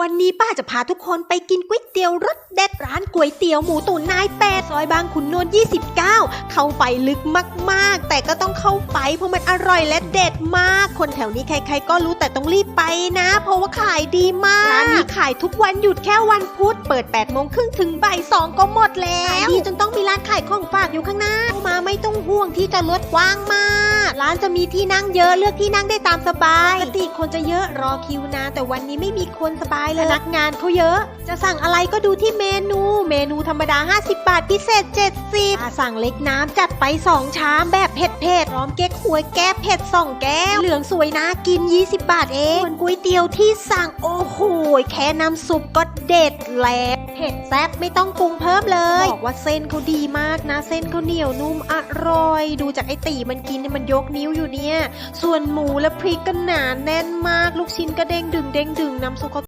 วันนี้ป้าจะพาทุกคนไปกินก๋วยเตี๋ยวรสเด็ดร้านก๋วยเตี๋ยวหมูตุ๋นนายแปดซอยบางขุนนนท์29 เข้าไปลึกมากๆ แต่ก็ต้องเข้าไปเพราะมันอร่อยและเด็ดมาก คนแถวนี้ใครๆก็รู้แต่ต้องรีบไปนะ เพราะว่าขายดีมาก ร้านนี้ขายทุกวันหยุดแค่วันพุธเปิด8โมงครึ่งถึงบ่ายสองก็หมดแล้วดีจนต้องมีร้านขายของฝากอยู่ข้างหน้าเข้ามาไม่ต้องห่วงที่จะลดกว้างมาก ร้านจะมีที่นั่งเยอะเลือกที่นั่งได้ตามสบายปกติคนจะเยอะรอคิวนานแต่วันนี้ไม่มีคนสบายเลยพนักงานเขาเยอะ จะสั่งอะไรก็ดูที่เมนู เมนูธรรมดา 50 บาทพิเศษ 70ถ้าสั่งเล็กน้ำจัดไป2ชามแบบเผ็ดเผ็ดๆพร้อมเก๊กหวยแก้เผ็ด2แก้วเหลืองสวยนะกิน 20 บาทเองส่วนก๋วยเตี๋ยวที่สั่งโอ้โหแค่น้ำซุปก็เด็ดแล้วเผ็ดแซ่บไม่ต้องปรุงเพิ่มเลย ว่าเส้นเขาดีมากนะ เส้นเขาเหนียวนุ่มอร่อย ดูจากไอตีมันกินเนี่ยมันยกนิ้วอยู่เนี่ย ส่วนหมูและพริกก็หนาแน่นมาก ลูกชิ้นก็เด้งดึงเด้งดึงน้ำซุปเขา